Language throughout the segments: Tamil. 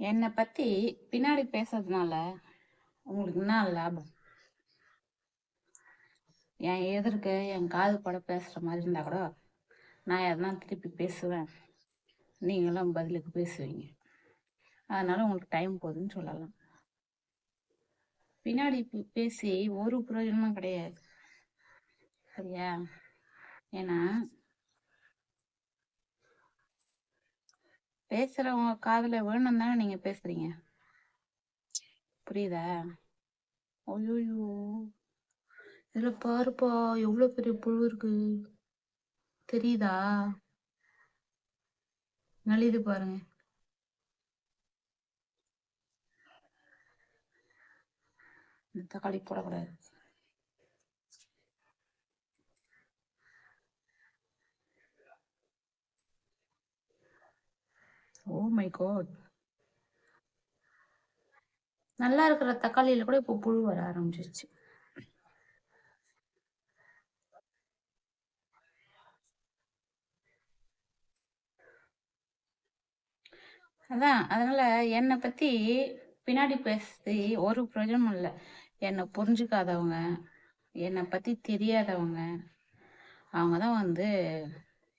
என்னை பத்தி பின்னாடி பேசுறதுனால உங்களுக்கு என்ன லாபம். என் எதிர்க்க என் காது பட பேசுற மாதிரி இருந்தா கூட நான் எதனா திருப்பி பேசுவேன். நீங்களும் பதிலுக்கு பேசுவீங்க. அதனால உங்களுக்கு டைம் போகுதுன்னு சொல்லலாம். பின்னாடி பேசி ஒரு பிரயோஜனமும் கிடையாது. சரியா? ஏன்னா பேசுறவங்க காதுல வேணும் தானே நீங்க பேசுறீங்க? புரியுதா? ஐயோயோ. இதுல பாருப்பா எவ்வளவு பெரிய புழு இருக்கு. தெரியுதா? நலிது பாருங்க. தக்காளி போடக்கூடாது ஓ மை காட் நல்லா இருக்கிற தக்காளியில கூட இப்போ புழு வர ஆரம்பிச்சிருச்சு. அதான் அதனால என்னை பத்தி பின்னாடி பேசி ஒரு பிரயோஜனமும் இல்லை. என்னை புரிஞ்சுக்காதவங்க என்னை பத்தி தெரியாதவங்க அவங்க தான் வந்து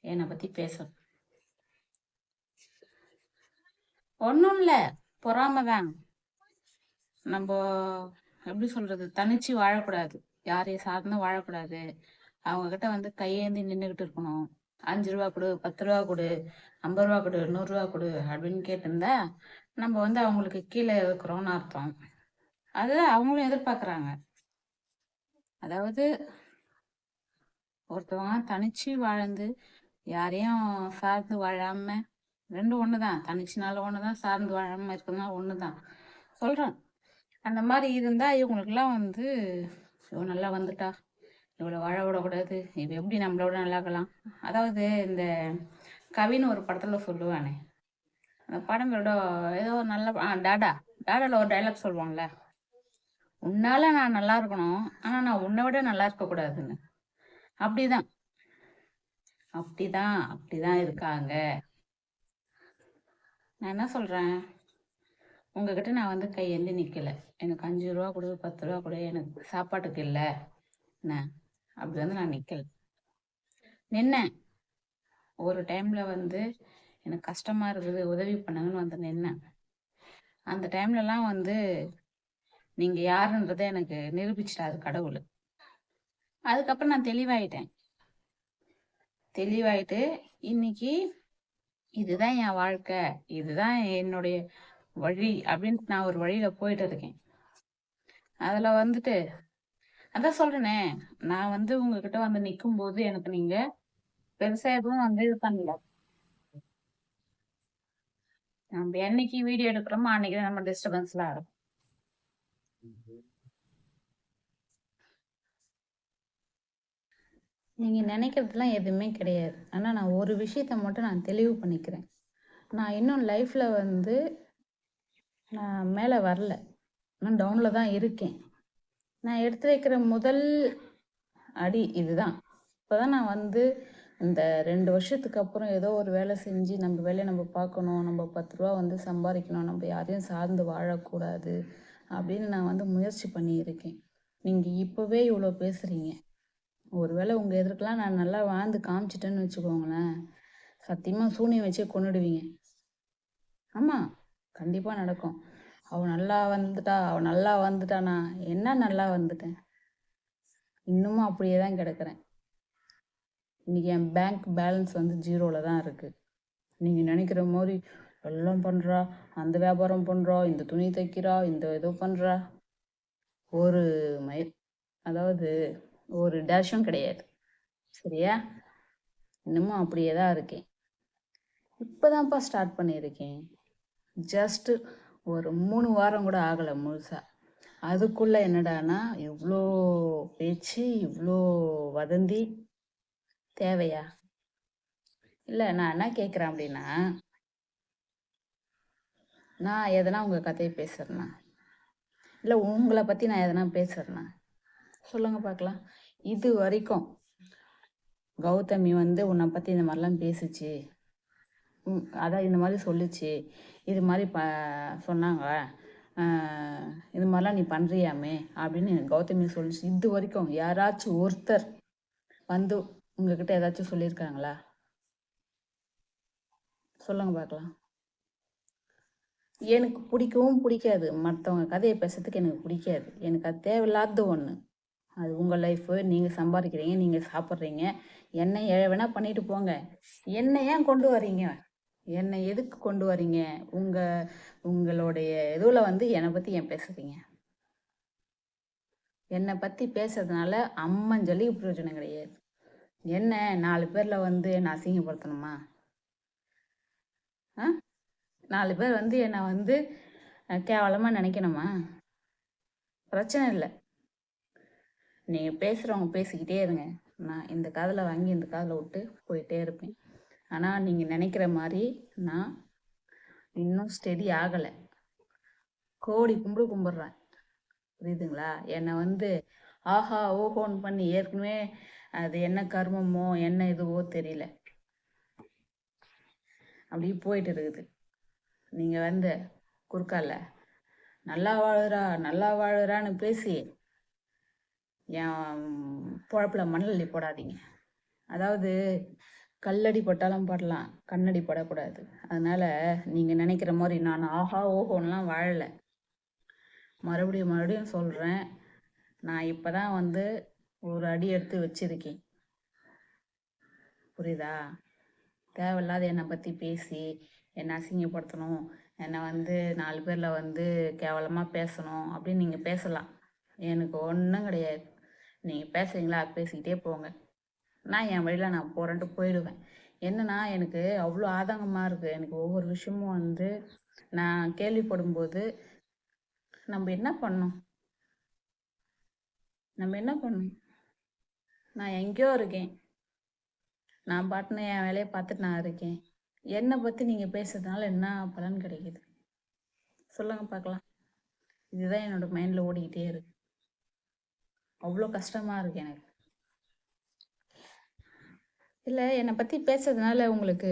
என்னை பத்தி பேசணும். ஒன்றும் இல்லை. பொறாம தான் நம்ம எப்படி சொல்றது? தனிச்சு வாழக்கூடாது. யாரையும் சார்ந்து வாழக்கூடாது. அவங்க கிட்ட வந்து கையேந்தி நின்றுகிட்டு இருக்கணும். அஞ்சு ரூபா கொடு பத்து ரூபா கொடு ஐம்பது ரூபா கொடு நூறுரூவா கொடு அப்படின்னு கேட்டிருந்தா நம்ம வந்து அவங்களுக்கு கீழே இருக்கிறோம்னு அர்த்தம். அது அவங்களும் எதிர்பார்க்குறாங்க. அதாவது ஒருத்தவங்க தனிச்சு வாழ்ந்து யாரையும் சார்ந்து வாழாம ரெண்டும் ஒண்ணுதான். தனிச்சுனால ஒண்ணுதான் சார்ந்து வாழாம இருக்கிறதுனால ஒண்ணுதான். சொல்கிறேன் அந்த மாதிரி இருந்தா இவங்களுக்குலாம் வந்து இவ நல்லா வந்துட்டா. இவ்வளோ வாழ விடக்கூடாது. இவ எப்படி நம்மளோட நல்லா இருக்கலாம்? அதாவது இந்த கவின்னு ஒரு படத்துல சொல்லுவானே. அந்த படம் ஏதோ நல்ல ஆ டாடா. டாடால ஒரு டைலாக் சொல்லுவாங்கல்ல உன்னால நான் நல்லா இருக்கணும். ஆனா நான் உன்னை விட நல்லா இருக்க கூடாதுன்னு அப்படிதான். அப்படிதான் அப்படிதான் இருக்காங்க. நான் என்ன சொல்றேன்? உங்ககிட்ட நான் வந்து கையேந்தி நிக்கல. எனக்கு அஞ்சு ரூபா கொடு பத்து ரூபா கொடு எனக்கு சாப்பாட்டுக்கு இல்ல. என்ன? அப்படி வந்து நான் நிக்கல. நின்னேன் ஒரு டைம்ல வந்து எனக்கு கஷ்டமா இருக்குது உதவி பண்ணுங்கன்னு வந்து நின்னேன் அந்த டைம்ல எல்லாம் வந்து நீங்க யாருன்றதை எனக்கு நிரூபிச்சிட்டாரு கடவுள். அதுக்கப்புறம் நான் தெளிவாயிட்டேன். தெளிவாயிட்டு இன்னைக்கு இதுதான் என் வாழ்க்கை. இதுதான் என்னுடைய வழி அப்படின்னு நான் ஒரு வழியில போயிட்டு இருக்கேன். அதுல வந்துட்டு அதான் சொல்றேனே நான் வந்து உங்ககிட்ட வந்து நிக்கும் போது எனக்கு நீங்க பெருசா எதுவும் வந்து இது பண்ணல. நம்ம என்னைக்கு வீடியோ எடுக்கிறோமோ அன்னைக்கு நம்ம டிஸ்டர்பன்ஸ்லாம் இருக்கும். நீங்கள் நினைக்கிறதுலாம் எதுவுமே கிடையாது. ஆனால் நான் ஒரு விஷயத்த மட்டும் நான் தெளிவு பண்ணிக்கிறேன். நான் இன்னும் லைஃப்பில் வந்து நான் மேலே வரல. நான் டவுனில் தான் இருக்கேன். நான் எடுத்து வைக்கிற முதல் அடி இதுதான். இப்போ தான் நான் வந்து இந்த ரெண்டு வருஷத்துக்கு அப்புறம் ஏதோ ஒரு வேலை செஞ்சு நம்ம வேலையை நம்ம பார்க்கணும் நம்ம பத்து ரூபா வந்து சம்பாதிக்கணும் நம்ம யாரையும் சார்ந்து வாழக்கூடாது அப்படின்னு நான் வந்து முயற்சி பண்ணியிருக்கேன். நீங்கள் இப்போவே இவ்வளோ பேசுகிறீங்க ஒருவேளை உங்கள் எதிர்க்கெல்லாம் நான் நல்லா வாழ்ந்து காமிச்சிட்டேன்னு வச்சுக்கோங்களேன். சத்தியமாக சூனியம் வச்சே கொண்டுடுவீங்க ஆமாம் கண்டிப்பாக நடக்கும். அவ நல்லா வந்துட்டா அவ நல்லா வந்துட்டானா என்ன நல்லா வந்துட்டேன்? இன்னமும் அப்படியே தான் கிடக்குறேன். இன்னைக்கு என் பேங்க் பேலன்ஸ் வந்து ஜீரோவில் தான் இருக்குது நீங்கள் நினைக்கிற மாதிரி எல்லாம் பண்ணுறா அந்த வியாபாரம் பண்ணுறா இந்த துணி தைக்கிறா இந்த இதோ பண்ணுறா ஒரு மய அதாவது ஒரு டேஷும் கிடையாது. சரியா? இன்னமும் அப்படியே தான் இருக்கேன். இப்போதான்ப்பா ஸ்டார்ட் பண்ணியிருக்கேன். ஜஸ்ட்டு ஒரு மூணு வாரம் கூட ஆகலை முழுசாக அதுக்குள்ளே என்னடானா இவ்வளோ பேச்சு இவ்வளோ வதந்தி தேவையா? இல்லை நான் என்ன கேட்குறேன் அப்படின்னா நான் எதனா உங்கள் கதையை பேசுறேன்னா இல்லை உங்களை பற்றி நான் எதனா பேசுறேன்னா சொல்லுங்க பார்க்கலாம். இது வரைக்கும் கௌதமி வந்து உன்னை பற்றி இந்த மாதிரிலாம் பேசுச்சு. ம், அதான் இந்த மாதிரி சொல்லுச்சு. இது மாதிரி ப சொன்னாங்க. இது மாதிரிலாம் நீ பண்ணுறியாமே அப்படின்னு எனக்கு கௌதமி சொல்லிச்சு. இது வரைக்கும் யாராச்சும் ஒருத்தர் வந்து உங்ககிட்ட ஏதாச்சும் சொல்லியிருக்காங்களா? சொல்லுங்க பார்க்கலாம். எனக்கு பிடிக்கவும் பிடிக்காது. மற்றவங்க கதையை பேசுறதுக்கு எனக்கு பிடிக்காது. எனக்கு அது தேவையில்லாத ஒன்று அது உங்கள் லைஃபு நீங்கள் சம்பாதிக்கிறீங்க நீங்கள் சாப்பிட்றீங்க. என்ன ஏழை பண்ணிட்டு போங்க. என்னை ஏன் கொண்டு வர்றீங்க? என்னை எதுக்கு கொண்டு வரீங்க உங்கள் உங்களுடைய இதுவில் வந்து என்னை பற்றி ஏன் பேசுறீங்க? என்னை பற்றி பேசுறதுனால அம்மஞ்சொல்லி பிரயோஜனம் கிடையாது. என்ன நாலு பேரில் வந்து என்னை அசிங்கப்படுத்தணுமா? ஆ? நாலு பேர் வந்து என்னை வந்து கேவலமாக நினைக்கணுமா? பிரச்சனை இல்லை. நீங்கள் பேசுகிறவங்க பேசிக்கிட்டே இருங்க. நான் இந்த காதில் வாங்கி இந்த காதில் விட்டு போயிட்டே இருப்பேன். ஆனால் நீங்கள் நினைக்கிற மாதிரி நான் இன்னும் ஸ்டெடி ஆகலை. கோடி கும்பிடு கும்பிட்றேன். புரியுதுங்களா? என்னை வந்து ஆஹா ஓஹோன்னு பண்ணி ஏற்கனவே அது என்ன கர்மமோ என்ன இதுவோ தெரியல. அப்படியே போயிட்டு இருக்குது. நீங்கள் வந்து குறுக்கால நல்லா வாழுறா நல்லா வாழுறான்னு பேசி என் பொழப்புல மண்ணள்ளி போடாதீங்க. அதாவது கல்லடி பட்டாலும் படலாம் கண்ணடி படக்கூடாது. அதனால நீங்கள் நினைக்கிற மாதிரி நான் ஆஹா ஓஹோன்லாம் வாழலை. மறுபடியும் மறுபடியும் சொல்கிறேன் நான் இப்போ தான் வந்து ஒரு அடி எடுத்து வச்சிருக்கேன். புரியுதா? தேவையில்லாத என்னை பற்றி பேசி என்னை அசிங்கப்படுத்தணும் என்னை வந்து நாலு பேரில் வந்து கேவலமாக பேசணும் அப்படின்னு நீங்கள் பேசலாம். எனக்கு ஒன்றும் கிடையாது. நீங்கள் பேசுறீங்களா? பேசிக்கிட்டே போங்க. நான் என் வழியில் நான் போகிறேன்ட்டு போயிடுவேன். என்னன்னா எனக்கு அவ்வளோ ஆதங்கமாக இருக்குது எனக்கு ஒவ்வொரு விஷயமும் வந்து நான் கேள்விப்படும்போது நம்ம என்ன பண்ணோம் நம்ம என்ன பண்ணோம் நான் எங்கேயோ இருக்கேன். நான் பாட்டுன்னு என் வேலையை பார்த்துட்டு நான் இருக்கேன். என்னை பற்றி நீங்கள் பேசுறதுனால என்ன பலன் கிடைக்குது? சொல்லுங்க பார்க்கலாம். இதுதான் என்னோட மைண்டில் ஓடிக்கிட்டே இருக்கு. அவ்வளோ கஷ்டமா இருக்கு எனக்கு. இல்லை என்னை பற்றி பேசுறதுனால உங்களுக்கு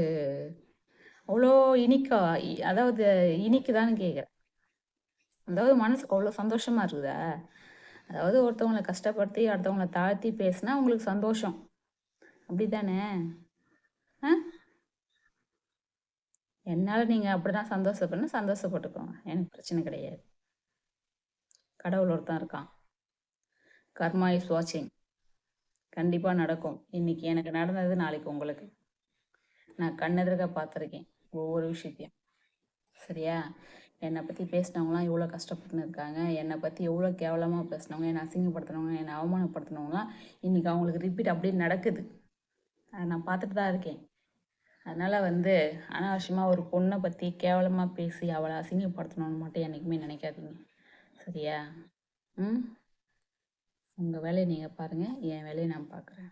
அவ்வளோ இனிக்கா இ- அதாவது இனிக்குதான்னு கேட்குறேன் அதாவது மனசுக்கு அவ்வளோ சந்தோஷமா இருக்குதா? அதாவது ஒருத்தவங்களை கஷ்டப்படுத்தி அடுத்தவங்களை தாழ்த்தி பேசினா உங்களுக்கு சந்தோஷம். அப்படிதானே ஆ? என்னால் நீங்கள் அப்படி தான் சந்தோஷப்படணும் சந்தோஷப்பட்டுக்கோங்க. எனக்கு பிரச்சனை கிடையாது. கடவுள் ஒருத்தன் இருக்கான். கர்மா இஸ் வாட்சிங். கண்டிப்பாக நடக்கும். இன்னைக்கு எனக்கு நடந்தது நாளைக்கு உங்களுக்கு. நான் கண்ணெதிர்க பார்த்துருக்கேன் ஒவ்வொரு விஷயத்தையும். சரியா? என்னை பற்றி பேசினவங்களாம் எவ்வளோ கஷ்டப்பட்டுன்னு இருக்காங்க. என்னை பற்றி எவ்வளோ கேவலமாக பேசினவங்க என்னை அசிங்கப்படுத்தினவங்க என்னை அவமானப்படுத்தினவங்களாம் இன்னைக்கு அவங்களுக்கு ரிப்பீட் அப்படியே நடக்குது. அதை நான் பார்த்துட்டு தான் இருக்கேன். அதனால் வந்து அனாவசியமாக ஒரு பொண்ணை பற்றி கேவலமாக பேசி அவளை அசிங்கப்படுத்தணும்னு மட்டும் என்றைக்குமே நினைக்காதீங்க. சரியா? ம்? உங்கள் வேலையை நீங்கள் பாருங்கள் என் வேலையை நான் பார்க்குறேன்